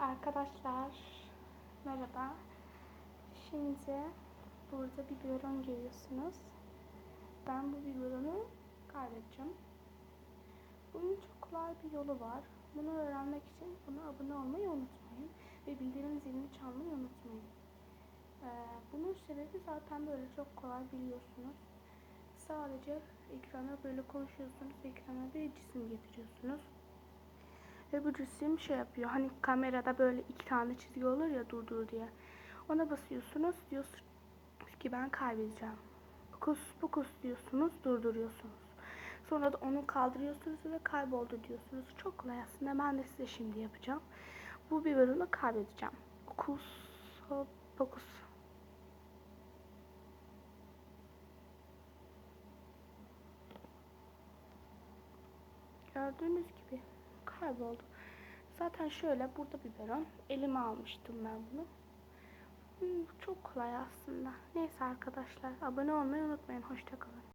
Arkadaşlar merhaba. Şimdi burada bir biberon görüyorsunuz. Ben bu biberonu kaybedeceğim. Bunun çok kolay bir yolu var. Bunu öğrenmek için buna abone olmayı unutmayın. Ve bildirim zilini çalmayı unutmayın. Ee, bunun sebebi zaten böyle çok kolay biliyorsunuz. Sadece ekrana böyle konuşuyorsunuz. Ekrana bir cisim getiriyorsunuz. Ve bu cisim şey yapıyor. Hani kamerada böyle iki tane çizgi olur ya durdur diye. Ona basıyorsunuz. Diyorsunuz ki ben kaybedeceğim. Fokus fokus diyorsunuz. Durduruyorsunuz. Sonra da onu kaldırıyorsunuz ve kayboldu diyorsunuz. Çok kolay aslında. Ben de size şimdi yapacağım. Bu biberonu kaybedeceğim. Fokus fokus. Gördüğünüz gibi kayboldu. Zaten şöyle burada biberon. Elime almıştım ben bunu. Hmm, çok kolay aslında. Neyse arkadaşlar abone olmayı unutmayın. Hoşçakalın.